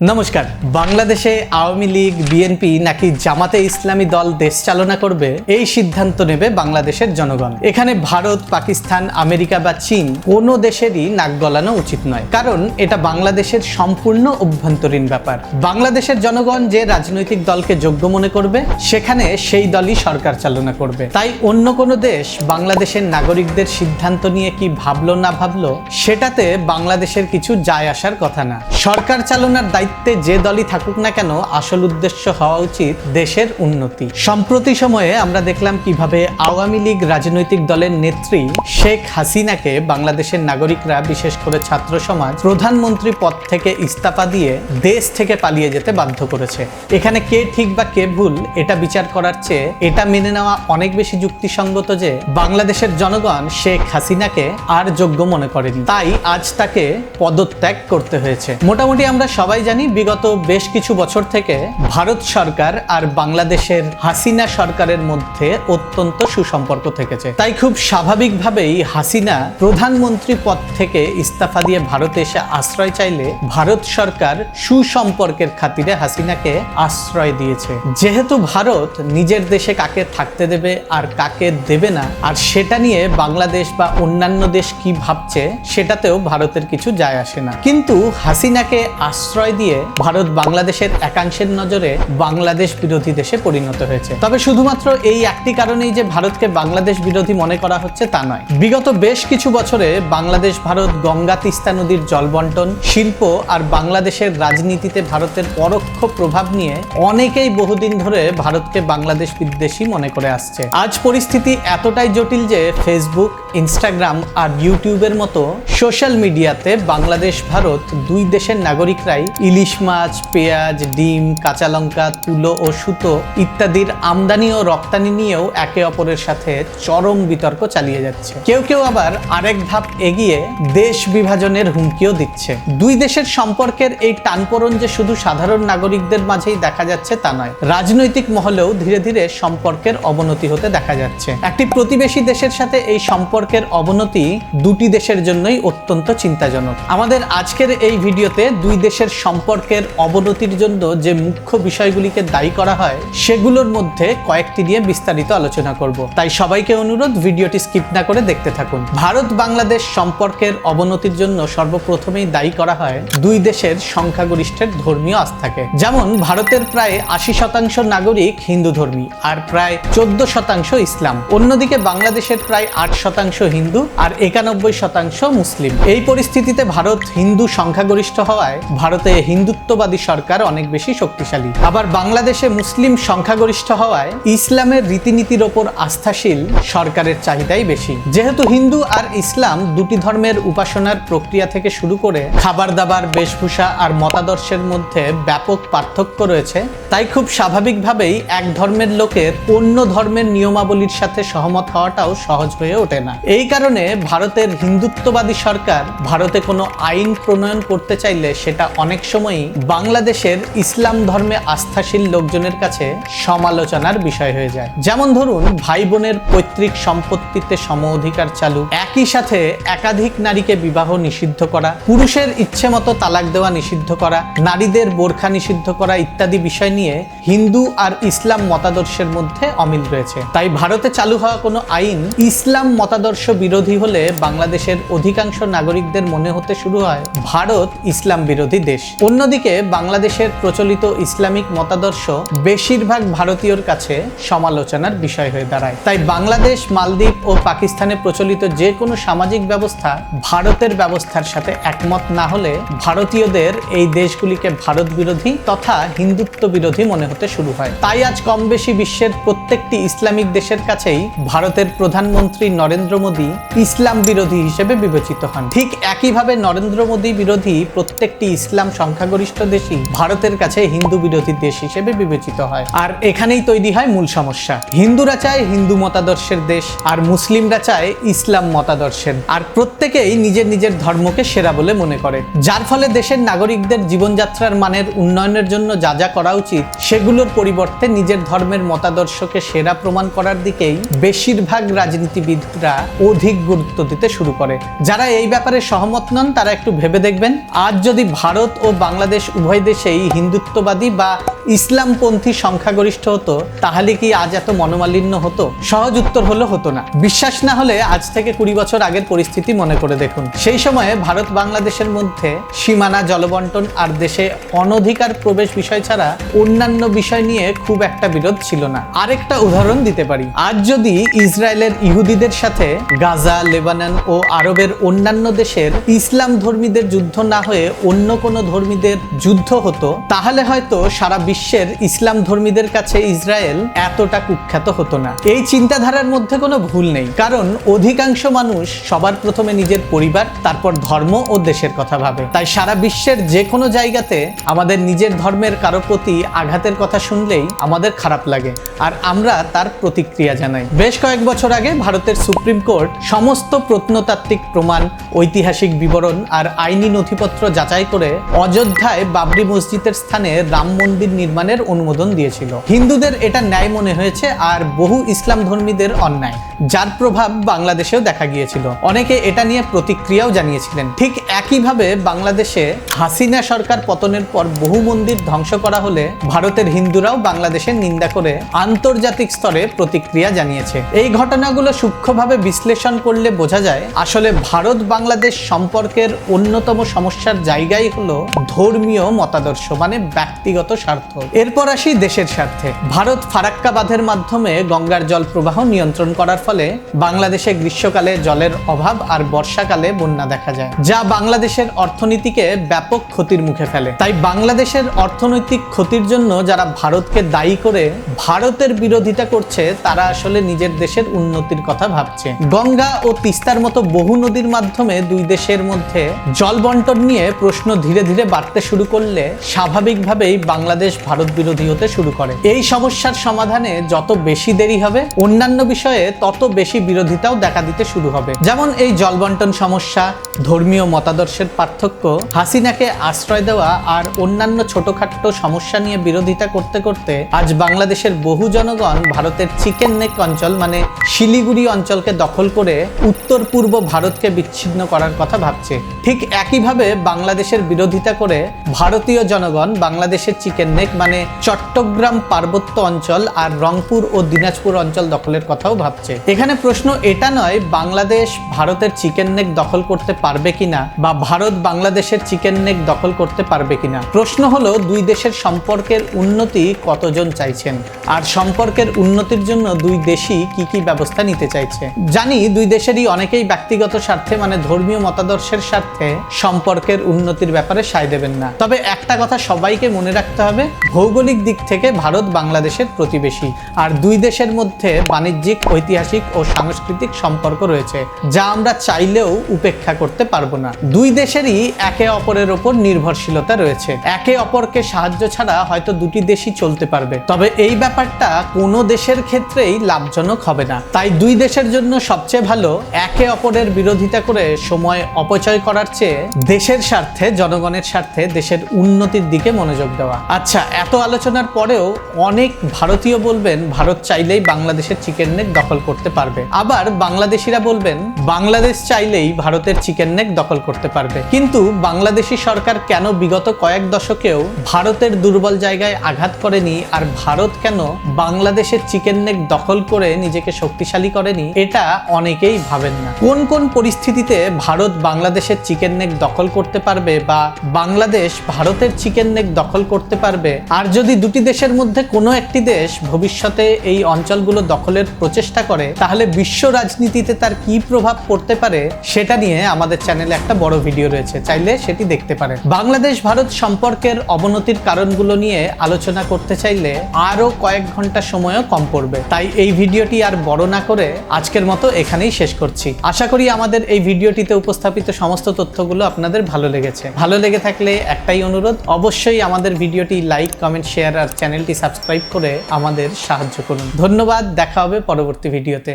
নমস্কার। বাংলাদেশে আওয়ামী লীগ বিএনপি নাকি জামাতে ইসলামী দল দেশ চালনা করবে? এই সিদ্ধান্ত নেবে বাংলাদেশের জনগণ। এখানে ভারত, পাকিস্তান, আমেরিকা বা চীন কোনো দেশেরই নাক গলানো উচিত নয়। কারণ এটা বাংলাদেশের সম্পূর্ণ অভ্যন্তরীণ ব্যাপার। বাংলাদেশের জনগণ যে রাজনৈতিক দলকে যোগ্য মনে করবে, সেখানে সেই দলই সরকার চালনা করবে। তাই অন্য কোনো দেশ বাংলাদেশের নাগরিকদের সিদ্ধান্ত নিয়ে কি ভাবলো না ভাবলো, সেটাতে বাংলাদেশের কিছু যায় আসার কথা না। সরকার চালনার যে দলই থাকুক না কেন, আসল উদ্দেশ্য হওয়া উচিত দেশের উন্নতি। সম্প্রতি সময়ে আমরা দেখলাম কীভাবে আওয়ামী লীগ রাজনৈতিক দলের নেত্রী শেখ হাসিনাকে বাংলাদেশের নাগরিকরা, বিশেষ করে ছাত্র সমাজ, প্রধানমন্ত্রী পদ থেকে ইস্তফা দিয়ে দেশ থেকে পালিয়ে যেতে বাধ্য করেছে। এখানে কে ঠিক বা কে ভুল, এটা বিচার করার চেয়ে এটা মেনে নেওয়া অনেক বেশি যুক্তিসঙ্গত যে বাংলাদেশের জনগণ শেখ হাসিনাকে আর যোগ্য মনে করেনি। তাই আজ তাকে পদত্যাগ করতে হয়েছে। মোটামুটি আমরা সবাই জানি বিগত বেশ কিছু বছর থেকে ভারত সরকার আর বাংলাদেশের হাসিনা সরকারের মধ্যে অত্যন্ত সুসম্পর্ক থেকেছে। তাই খুব স্বাভাবিকভাবেই হাসিনা প্রধানমন্ত্রী পদ থেকে ইস্তফা দিয়ে ভারতে এসে আশ্রয় চাইলে ভারত সরকার সুসম্পর্কের খাতিরে হাসিনাকে আশ্রয় দিয়েছে। যেহেতু ভারত নিজের দেশে কাকে থাকতে দেবে আর কাকে দেবে না, আর সেটা নিয়ে বাংলাদেশ বা অন্যান্য দেশ কি ভাবছে, সেটাতেও ভারতের কিছু যায় আসে না। কিন্তু হাসিনাকে আশ্রয় দিয়ে ভারত বাংলাদেশের একাংশের নজরে বাংলাদেশ বিরোধী দেশে পরিণত হয়েছে। তবে শুধুমাত্র এই একটি কারণেই যে ভারতকে বাংলাদেশ বিরোধী মনে করা হচ্ছে তা নয়। বিগত বেশ কিছু বছরে বাংলাদেশ, ভারত, গঙ্গা, তিস্তা নদীর জল বন্টন, শিল্প আর বাংলাদেশের রাজনীতিতে ভারতের পরোক্ষ প্রভাব নিয়ে অনেকেই বহুদিন ধরে ভারতকে বাংলাদেশ বিদ্বেষী মনে করে আসছে। আজ পরিস্থিতি এতটাই জটিল যে ফেসবুক ইনস্টাগ্রাম আর ইউটিউবের মতো সোশ্যাল মিডিয়াতে বাংলাদেশ, ভারত দুই দেশের নাগরিকরাই ইলিশ মাছ, পেঁয়াজ, ডিম, কাঁচা লঙ্কা, তুলো ও সুতো ইত্যাদির আমদানি ও রপ্তানি নিয়েও একে অপরের সাথে চরম বিতর্ক চালিয়ে যাচ্ছে। কেউ কেউ আবার আরেক ধাপ এগিয়ে দেশ বিভাজনের হুমকিও দিচ্ছে। দুই দেশের সম্পর্কের এই টানপোড়ন যে শুধু সাধারণ নাগরিকদের মাঝেই দেখা যাচ্ছে তা নয়, রাজনৈতিক মহলেও ধীরে ধীরে সম্পর্কের অবনতি হতে দেখা যাচ্ছে। একটি প্রতিবেশী দেশের সাথে এই সম্পর্কের অবনতি দুটি দেশের জন্যই অত্যন্ত চিন্তাজনক। আমাদের আজকের এই ভিডিওতে দুই দেশের সম্পর্কের অবনতির জন্য যে মুখ্য বিষয়গুলিকে দায়ী করা হয়, সেগুলোর মধ্যে কয়েকটি নিয়ে বিস্তারিত আলোচনা করব। তাই সবাইকে অনুরোধ, ভিডিওটি স্কিপ না করে দেখতে থাকুন। ভারত বাংলাদেশ সম্পর্কের অবনতির জন্য সর্বপ্রথমেই দায়ী করা হয় দুই দেশের সংখ্যাগরিষ্ঠের ধর্মীয় আস্থাকে। যেমন, ভারতের প্রায় আশি শতাংশ নাগরিক হিন্দু ধর্মী আর প্রায় চোদ্দ শতাংশ ইসলাম। অন্যদিকে বাংলাদেশের প্রায় আট শতাংশ হিন্দু আর একানব্বই শতাংশ মুসলিম। এই পরিস্থিতিতে ভারত হিন্দু সংখ্যাগরিষ্ঠ হওয়ায় ভারতে হিন্দুত্ববাদী সরকার অনেক বেশি শক্তিশালী। আবার বাংলাদেশে মুসলিম সংখ্যাগরিষ্ঠ হওয়ায় ইসলামের রীতিনীতির ওপর আস্থাশীল সরকারের চাহিদাই বেশি। যেহেতু হিন্দু আর ইসলাম দুটি ধর্মের উপাসনার প্রক্রিয়া থেকে শুরু করে খাবার দাবার বেশভূষা আর মতাদর্শের মধ্যে ব্যাপক পার্থক্য রয়েছে, তাই খুব স্বাভাবিকভাবেই এক ধর্মের লোকের অন্য ধর্মের নিয়মাবলীর সাথে সহমত হওয়াটাও সহজ হয়ে ওঠে না। এই কারণে ভারতের হিন্দুত্ববাদী সরকার ভারতে কোনো আইন প্রণয়ন করতে চাইলে সেটা অনেক সময়ই বাংলাদেশের ইসলাম ধর্মে আস্থাশীল লোকজনের কাছে সমালোচনার বিষয় হয়ে যায়। যেমন ধরুন, ভাই বোনের পৈতৃক সম্পত্তিতে সম অধিকার চালু, একই সাথে একাধিক নারীকে বিবাহ নিষিদ্ধ করা, পুরুষের ইচ্ছে মতো তালাক দেওয়া নিষিদ্ধ করা, নারীদের বোরখা নিষিদ্ধ করা ইত্যাদি বিষয় নিয়ে হিন্দু আর ইসলাম মতাদর্শের মধ্যে অমিল রয়েছে। তাই ভারতে চালু হওয়া কোনো আইন ইসলাম মতাদর্শ বিরোধী হলে বাংলাদেশের অধিকাংশ নাগরিকদের মনে হতে শুরু হয়, ভারত ইসলাম বিরোধী দেশ। অন্যদিকে বাংলাদেশের প্রচলিত ইসলামিক মতাদর্শ বেশিরভাগ ভারতীয়র কাছে সমালোচনার বিষয় হয়ে দাঁড়ায়। তাই বাংলাদেশ, মালদ্বীপ ও পাকিস্তানে প্রচলিত যে কোনো সামাজিক ব্যবস্থা ভারতের ব্যবস্থার সাথে একমত না হলে ভারতীয়দের এই দেশগুলিকে ভারত বিরোধী তথা হিন্দুত্ব বিরোধী মনে হতে শুরু হয়। তাই আজ কম বেশি বিশ্বের প্রত্যেকটি ইসলামিক দেশের কাছেই ভারতের প্রধানমন্ত্রী নরেন্দ্র মোদী ইসলাম বিরোধী হিসেবে বিবেচিত হন। ঠিক একইভাবে নরেন্দ্র মোদী বিরোধী প্রত্যেকটি ইসলাম সংখ্যাগরিষ্ঠ দেশই ভারতের কাছে হিন্দু বিরোধী দেশ হিসেবে বিবেচিত হয়। আর এখানেই তৈরি হয় মূল সমস্যা। হিন্দুরা চায় হিন্দু মতাদর্শের দেশ, আর মুসলিমরা চায় ইসলাম মতাদর্শের। আর প্রত্যেকেই নিজের নিজের ধর্মকে সেরা বলে মনে করে। যার ফলে দেশের নাগরিকদের জীবনযাত্রার মানের উন্নয়নের জন্য যা যা করা উচিত, সেগুলোর পরিবর্তে নিজের ধর্মের মতাদর্শকে সেরা প্রমাণ করার দিকেই বেশিরভাগ রাজনীতিবিদরা অধিক গুরুত্ব দিতে শুরু করে। যারা এই ব্যাপারে সহমত নন, তারা একটু ভেবে দেখবেন, আজ যদি ভারত ও বাংলাদেশ উভয় দেশেই হিন্দুত্ববাদী বা ইসলামপন্থী সংখ্যাগরিষ্ঠ হতো, তাহলে কি আজ এত মনোমালিন্য হতো? সহজ উত্তর হলো হতো না। বিশ্বাস না হলে আজ থেকে কুড়ি বছর আগের পরিস্থিতি মনে করে দেখুন। সেই সময়ে ভারত বাংলাদেশের মধ্যে সীমানা, জলবন্টন আর দেশে অনধিকার প্রবেশ বিষয় ছাড়া অন্যান্য বিষয় নিয়ে খুব একটা বিরোধ ছিল না। আরেকটা উদাহরণ দিতে পারি। আজ যদি ইসরায়েলের ইহুদিদের সাথে গাজা, লেবানন ও আরবের অন্যান্য দেশের ইসলাম ধর্মীদের যুদ্ধ না হয়ে অন্য কোনো ধর্মীদের যুদ্ধ হতো, তাহলে হয়তো সারা বিশ্বের ইসলাম ধর্মীদের কাছে ইসরায়েল এতটা কুখ্যাত হতো না। এই চিন্তাধারার মধ্যে কোনো ভুল নেই, কারণ অধিকাংশ মানুষ সবার প্রথমে নিজের পরিবার, তারপর ধর্ম ও দেশের কথা ভাবে। তাই সারা বিশ্বের যে কোনো জায়গাতে আমাদের নিজের ধর্মের কারও প্রতি আঘাতের কথা শুনলেই আমাদের খারাপ লাগে, আর আমরা তার প্রতিক্রিয়া জানাই। বেশ কয়েক বছর আগে ভারতের সুপ্রিম কোর্ট সমস্ত প্রত্নতাত্ত্বিক প্রমাণ, ঐতিহাসিক বিবরণ আর আইনি নথিপত্র যাচাই করে অযোধ্যায় বাবরি মসজিদের স্থানে রাম মন্দির নির্মাণের অনুমোদন দিয়েছিল। হিন্দুদের এটা ন্যায় মনে হয়েছে আর বহু ইসলাম ধর্মীদের অন্যায়। যার প্রভাব বাংলাদেশেও দেখা গিয়েছিল। অনেকে এটা নিয়ে প্রতিক্রিয়াও জানিয়েছিলেন। ঠিক একইভাবে বাংলাদেশে হাসিনা সরকার পতনের পর বহু মন্দির ধ্বংস করা হলে ভারতের হিন্দুরাও বাংলাদেশের নিন্দা করে আন্তর্জাতিক স্তরে প্রতিক্রিয়া জানিয়েছে। এই ঘটনাগুলো সূক্ষ্মভাবে বিশ্লেষণ করলে বোঝা যায়, আসলে ভারত বাংলাদেশ সম্পর্কের অন্যতম সমস্যার জায়গাই হলো ধর্মীয় মতাদর্শ মানে ব্যক্তিগত স্বার্থ। এরপর আসি দেশের স্বার্থে। ভারত ফারাক্কা বাঁধের মাধ্যমে গঙ্গার জল প্রবাহ নিয়ন্ত্রণ করার ফলে বাংলাদেশে গ্রীষ্মকালে জলের অভাব আর বর্ষাকালে বন্যা দেখা যায়, যা বাংলাদেশের অর্থনীতিকে ব্যাপক ক্ষতির মুখে ফেলে। তাই বাংলাদেশের অর্থনৈতিক ক্ষতির জন্য যারা ভারতকে দায়ী করে ভারতের বিরোধিতা করছে, তারা আসলে নিজের দেশের উন্নতির কথা ভাবছে। গঙ্গা ও তিস্তার মতো বহু নদীর মাধ্যমে দুই দেশের মধ্যে জল বন্টন নিয়ে প্রশ্ন ধীরে ধীরে বাড়তে শুরু করলে স্বাভাবিকভাবেই বাংলাদেশ ভারত বিরোধী হতে শুরু করে। এই সমস্যার সমাধানে যত বেশি দেরি হবে, অন্যান্য বিষয়ে তত বেশি বিরোধিতাও দেখা দিতে শুরু হবে। যেমন এই জল বন্টন সমস্যা, ধর্মীয় মতাদর্শের পার্থক্য, হাসিনাকে আশ্রয় দেওয়া আর অন্যান্য ছোটখাটো সমস্যা নিয়ে বিরোধিতা করতে করতে আজ বাংলাদেশের বহু জনগণ ভারতের চিকেন নেক অঞ্চল মানে শিলিগুড়ি অঞ্চলকে দখল করে উত্তর পূর্ব ভারতকে বিচ্ছিন্ন করার কথা ভাবছে। ঠিক একইভাবে বাংলাদেশের বিরোধিতা করে ভারতীয় জনগণ বাংলাদেশের চিকেন নেক মানে চট্টগ্রাম পার্বত্য অঞ্চল আর রংপুর ও দিনাজপুর অঞ্চল দখলের কথাও ভাবছে। এখানে প্রশ্ন এটা নয়, বাংলাদেশ ভারতের চিকেন নেক দখল করতে পারবে কিনা বা ভারত বাংলাদেশের চিকেন নেক দখল করতে পারবে কিনা? প্রশ্ন হলো, দুই দেশের সম্পর্কের উন্নতি কতজন চাইছেন? আর সম্পর্কের উন্নতির জন্য দুই দেশই কি কি ব্যবস্থা নিতে চাইছে? জানি, দুই দেশেরই অনেকেই ব্যক্তিগত স্বার্থে মানে ধর্মীয় মতাদর্শের স্বার্থে সম্পর্কের উন্নতির ব্যাপারে সায় দেবেন না। তবে একটা কথা সবাইকে মনে রাখতে হবে, ভৌগোলিক দিক থেকে ভারত বাংলাদেশের প্রতিবেশী, আর দুই দেশের মধ্যে বাণিজ্যিক, ঐতিহাসিক ও সাংস্কৃতিক সম্পর্ক রয়েছে, যা আমরা চাইলেও উপেক্ষা করতে পারব না। দুই দেশেরই একে অপরের ওপর নির্ভরশীলতা রয়েছে। একে অপরকে সাহায্য ছাড়া হয়তো দুটি দেশই চলতে পারবে। তবে এই ব্যাপারটা কোনো দেশের ক্ষেত্রেই লাভজনক হবে না। তাই দুই দেশের জন্য সবচেয়ে ভালো একে অপরের বিরোধিতা করে সময় অপচয় করার চেয়ে দেশের স্বার্থে, জনগণের স্বার্থে দেশের উন্নতির দিকে মনোযোগ দেওয়া। আচ্ছা এত আলোচনার পরেও অনেক ভারতীয় বলবেন, ভারত চাইলেই বাংলাদেশের চিকেন নেক দখল করতে পারবে। আবার বাংলাদেশিরা বলবেন, বাংলাদেশ চাইলেই ভারতের চিকেন নেক দখল করতে পারবে। কিন্তু বাংলাদেশি সরকার কেন বিগত কয়েক দশকেও ভারতের দুর্বল জায়গায় আঘাত করেনি আর ভারত কেন বাংলাদেশের চিকেন নেক দখল করে নিজেকে শক্তিশালী করেনি, এটা অনেকেই ভাবেন না। কোন কোন পরিস্থিতিতে ভারত বাংলাদেশের চিকেন নেক দখল করতে পারবে বা বাংলাদেশ ভারতের চিকেন নেক দখল করতে পারবে, আর যদি দুটি দেশের মধ্যে কোনো একটি দেশ ভবিষ্যতে এই অঞ্চলগুলো দখলের প্রচেষ্টা করে, তাহলে বিশ্ব রাজনীতিতে তার কি প্রভাব পড়তে পারে, সেটা নিয়ে আমাদের চ্যানেলে একটা বড় ভিডিও রয়েছে, চাইলে সেটি দেখতে পারেন। বাংলাদেশ ভারত সম্পর্কের অবনতির কারণগুলো নিয়ে আলোচনা করতে চাইলে আরও কয়েক ঘণ্টা সময়ও কম পড়বে। তাই এই ভিডিওটি আর বড় না করে আজকের মতো এখানেই শেষ করছি। আশা করি আমাদের এই ভিডিওটিতে উপস্থাপিত সমস্ত তথ্যগুলো আপনাদের ভালো লেগেছে। ভালো লেগে থাকলে একটাই অনুরোধ, অবশ্যই আমাদের ভিডিওটি লাইক, কমেন্ট, শেয়ার আর চ্যানেলটি সাবস্ক্রাইব করে আমাদের সাহায্য করুন। ধন্যবাদ, দেখা হবে পরবর্তী ভিডিওতে।